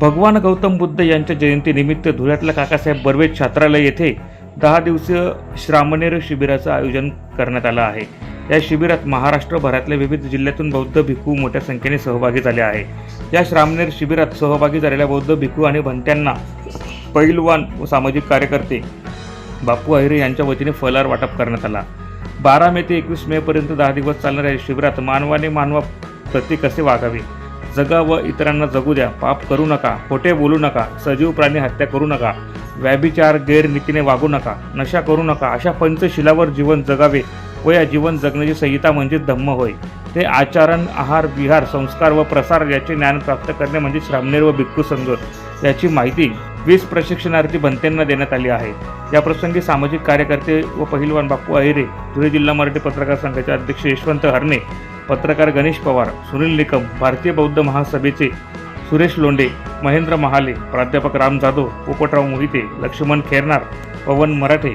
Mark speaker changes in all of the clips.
Speaker 1: भगवान गौतम बुद्ध यांच्या जयंतीनिमित्त धुळ्यातल्या काकासाहेब बर्वे छात्रालय येथे दहा दिवसीय श्रामणेर शिबिराचं आयोजन करण्यात आलं आहे. या शिबिरात महाराष्ट्रभरातल्या विविध जिल्ह्यातून बौद्ध भिक्खू मोठ्या संख्येने सहभागी झाले आहे. या श्रामनेर शिबिरात सहभागी झालेल्या बौद्ध भिक्खू आणि भंत्यांना पैलवान व सामाजिक कार्यकर्ते बापू अहिरे यांच्या वतीने फलार वाटप करण्यात आला. बारा मे ते एकवीस मे पर्यंत दहा दिवस चालणाऱ्या या शिबिरात मानवाने मानवा प्रति कसे वागावे? जगा व इतरांना जगू द्या. पाप करू नका. खोटे बोलू नका. सजीव प्राणी हत्या करू नका. व्याभिचार गैरनीतीने वागू नका. नशा करू नका. अशा पंचशिलावर जीवन जगावे व या जीवन जगण्याची संहिता म्हणजे धम्म होय. ते आचरण आहार विहार संस्कार व प्रसार याचे ज्ञान प्राप्त करणे म्हणजे श्रामणेर व भिक्खू समजोत याची माहिती वीस प्रशिक्षणार्थी बनतेंना देण्यात आली आहे. या प्रसंगी सामाजिक कार्यकर्ते व पहिलवान बापू अहिरे धुळे जिल्हा मराठी पत्रकार संघाचे अध्यक्ष यशवंत हरणे पत्रकार गणेश पवार सुनील निकम भारतीय बौद्ध महासभेचे सुरेश लोंडे महेंद्र महाले प्राध्यापक राम जाधव पोपटराव मोहिते लक्ष्मण खेरनार पवन मराठे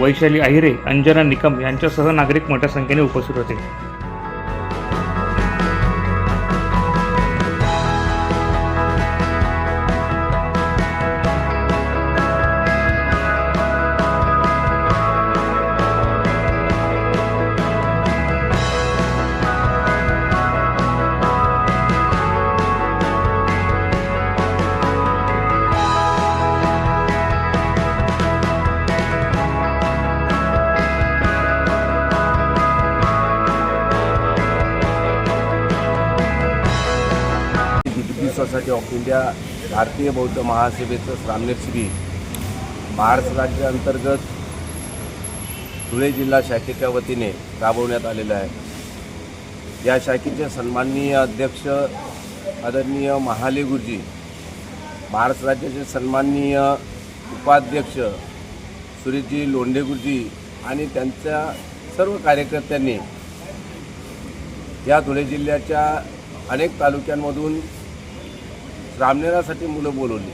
Speaker 1: वैशाली अहिरे अंजना निकम यांच्यासह नागरिक मोठ्या संख्येने उपस्थित होते.
Speaker 2: सोसायटी ऑफ इंडिया भारतीय बौद्ध महासभेचं सामनेर श्री महाराष्ट्र राज्याअंतर्गत धुळे जिल्हा शाखेच्या वतीने राबवण्यात आलेलं आहे. या शाखेचे सन्माननीय अध्यक्ष आदरणीय महाले गुरुजी महाराष्ट्र राज्याचे सन्माननीय उपाध्यक्ष सुरेशजी लोंढे गुरुजी आणि त्यांच्या सर्व कार्यकर्त्यांनी या धुळे जिल्ह्याच्या अनेक तालुक्यांमधून रामनेरासाठी मुलं बोलवली.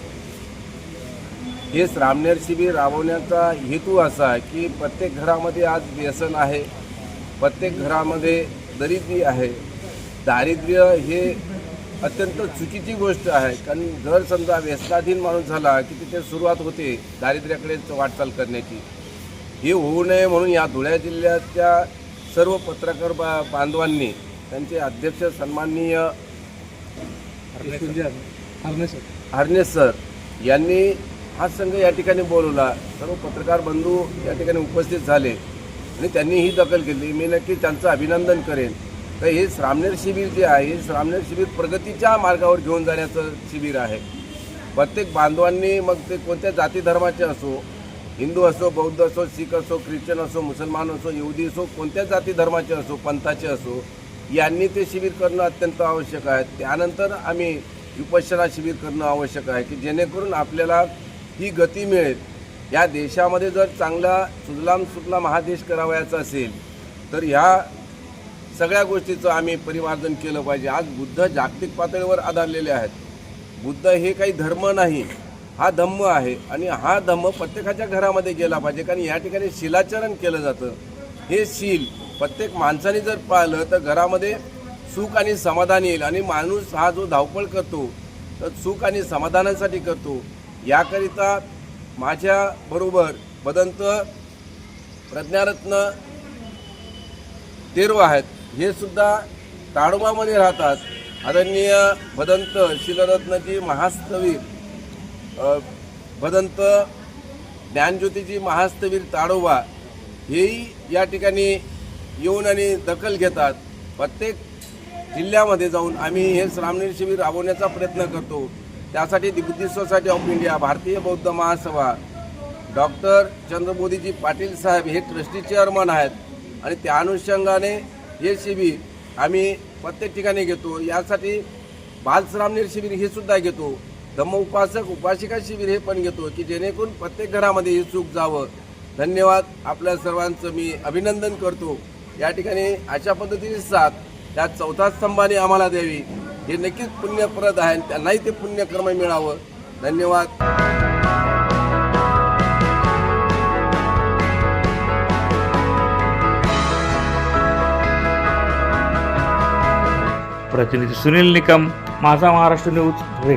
Speaker 2: हेच रामनेर शिबिर राबवण्याचा हेतू असा आहे की प्रत्येक घरामध्ये आज व्यसन आहे प्रत्येक घरामध्ये दरिद्री आहे. दारिद्र्य हे अत्यंत चुकीची गोष्ट आहे. कारण जर समजा व्यसनाधीन माणूस झाला की तिथे सुरुवात होते दारिद्र्याकडे वाटचाल करण्याची. हे होऊ नये म्हणून या धुळ्या जिल्ह्याच्या सर्व पत्रकार बा बांधवांनी त्यांचे अध्यक्ष सन्माननीय हरणे सर. यांनी हा संघ या ठिकाणी बोलवला. सर्व पत्रकार बंधू या ठिकाणी उपस्थित झाले आणि त्यांनी ही दखल घेतली. मी नक्की त्यांचं अभिनंदन करेन. तर हे श्रामनेर शिबिर जे आहे हे श्रामनेर शिबिर प्रगतीच्या मार्गावर घेऊन जाण्याचं शिबिर आहे. प्रत्येक बांधवांनी मग ते कोणत्या जाती धर्माचे असो हिंदू असो बौद्ध असो शीख असो ख्रिश्चन असो मुसलमान असो यहुदी असो कोणत्या जाती धर्माचे असो पंथाचे असो यांनी ते शिबिर करणं अत्यंत आवश्यक आहे. त्यानंतर आम्ही विपश्यना शिबिर करणं आवश्यक आहे की जेणेकरून आपल्याला ही गती मिळेल. या देशामध्ये जर चांगला सुजलाम सुफलाम हा देश करावयाचा असेल तर ह्या सगळ्या गोष्टीचं आम्ही परिमार्जन केलं पाहिजे. आज बुद्ध जागतिक पातळीवर आधारलेले आहेत. बुद्ध हे काही धर्म नाही. हा धम्म आहे आणि हा धम्म प्रत्येकाच्या घरामध्ये गेला पाहिजे. कारण या ठिकाणी शिलाचरण केलं जातं. हे शील प्रत्येक माणसाने जर पाहिलं तर घरामध्ये सुख आणि समाधान येईल आणि माणूस हा जो धावपळ करतो तर सुख आणि समाधानासाठी करतो याकरिता माझ्याबरोबर बदंत प्रज्ञारत्न तेरव आहेत. हे सुद्धा ताडोबामध्ये राहतात. आदरणीय भदंत शिलरत्नजी महास्तवीर भदंत ज्ञानज्योतीजी महास्तवीर ताडोबा हेही या ठिकाणी येऊन आणि दखल घेतात. प्रत्येक जिल्ह्यामध्ये जाऊन आम्ही हे श्रामणेर शिबिर राबवण्याचा प्रयत्न करतो. त्यासाठी दिग्दी Buddhist Society of India Bharatiya Bauddha Mahasabha doctor चंद्रबोधीजी Patil साहेब हे ट्रस्टी चेअरमन आहेत आणि त्या अनुषंगाने हे शिबिर आम्ही प्रत्येक ठिकाणी घेतो. यासाठी बालश्रामणीर शिबिर हे सुद्धा घेतो. धम्म उपासक उपासिका शिबिर हे पण घेतो की जेणेकरून प्रत्येक घरामध्ये हे सुख जावं. धन्यवाद. आपल्या सर्वांचं मी अभिनंदन करतो. या ठिकाणी अशा पद्धतीने साथ त्या चौथा स्तंभाने आम्हाला द्यावी. हे नक्कीच पुण्यप्रद आहे त्यांनाही ते पुण्यकर्म मिळावं. धन्यवाद.
Speaker 1: प्रतिनिधी सुनील निकम माझा महाराष्ट्र न्यूज धुळे